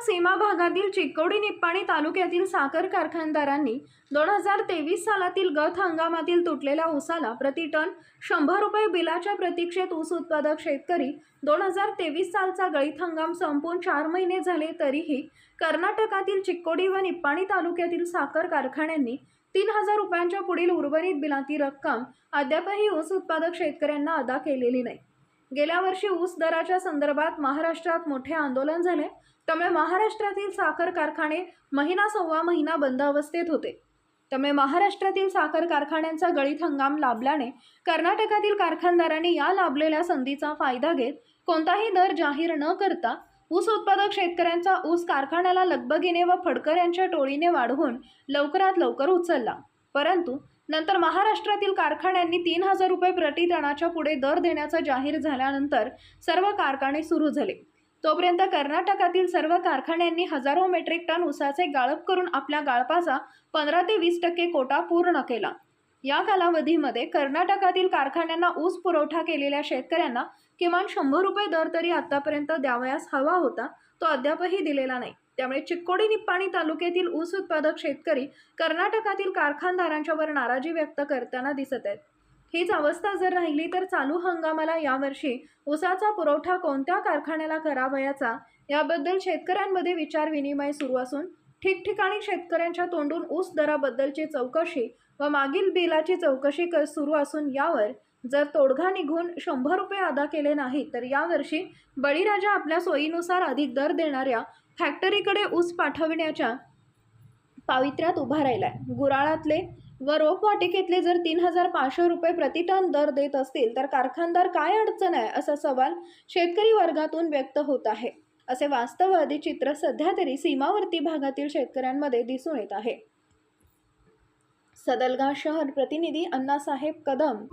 सीमा भागातील चिक्कोडी निप्पाणी तालुक्यातील साखर कारखानदारांनी दोन हजार तेवीस सालातील गत हंगामातील तुटलेल्या ऊसाला प्रति टन शंभर रुपये बिलाच्या प्रतीक्षेत ऊस उत्पादक शेतकरी दोन हजार तेवीस सालचा गळीत हंगाम संपून चार महिने झाले तरीही कर्नाटकातील चिक्कोडी व निप्पाणी तालुक्यातील साखर कारखान्यांनी तीन हजार रुपयांच्या पुढील उर्वरित बिलाची रक्कम अद्यापही ऊस उत्पादक शेतकऱ्यांना अदा केलेली नाही. गेल्या वर्षी ऊस दराच्या संदर्भात महाराष्ट्रात मोठे आंदोलन झाले. त्यामुळे महाराष्ट्रातील साखर कारखाने महिना सव्वा महिना बंद अवस्थेत होते. त्यामुळे महाराष्ट्रातील साखर कारखान्यांचा गळीत हंगाम लाभल्याने कर्नाटकातील कारखानदारांनी या लाभलेल्या संधीचा फायदा घेत कोणताही दर जाहीर न करता ऊस उत्पादक शेतकऱ्यांचा ऊस कारखान्याला लगबगीने व फडकर यांच्या टोळीने वाढवून लवकरात लवकर उचलला. परंतु नंतर महाराष्ट्रातील कारखान्यांनी तीन हजार रुपये प्रतिटनाच्या पुढे दर देण्याचा जाहीर झाल्यानंतर सर्व कारखाने सुरू झाले. तोपर्यंत कर्नाटकातील सर्व कारखान्यांनी हजारो मेट्रिक टन उसाचे गाळप करून आपल्या गाळपाचा पंधरा ते वीस टक्के कोटा पूर्ण केला. या कालावधीमध्ये कर्नाटकातील कारखान्यांना ऊस पुरवठा केलेल्या शेतकऱ्यांना किमान शंभर रुपये दर तरी आतापर्यंत द्यावयास हवा होता तो अद्यापही दिलेला नाही. त्यामुळे चिक्कोडी निप्पाणी तालुक्यातील ऊस उत्पादक शेतकरी कर्नाटकातील कारखानदारांच्यावर नाराजी व्यक्त करताना दिसत आहेत. हीच अवस्था जर राहिली तर चालू हंगामाला यावर्षी ऊसाचा पुरवठा कोणत्या कारखान्याला करावयाचा याबद्दल शेतकऱ्यांमध्ये विचारविनिमय सुरू असून ठिकठिकाणी शेतकऱ्यांच्या तोंडून ऊस दराबद्दलची चौकशी व मागील बिलाची चौकशी सुरू असून यावर जर तोडगा निघून शंभर रुपये अदा केले नाही तर यावर्षी बळीराजा आपल्या सोयीनुसार अधिक दर देणाऱ्या फॅक्टरीकडे ऊस पाठविण्याच्या पावित्र्यात उभा राहिलाय. गुराळातले व रोपवाटिकेतले जर तीन हजार पाचशे रुपये प्रतिटन दर देत असतील तर कारखानदार काय अडचण आहे असा सवाल शेतकरी वर्गातून व्यक्त होत आहे. असे वास्तववादी चित्र सध्या तरी सीमावर्ती भागातील शेतकऱ्यांमध्ये दिसून येत आहे. सदलगा शहर प्रतिनिधी अण्णासाहेब कदम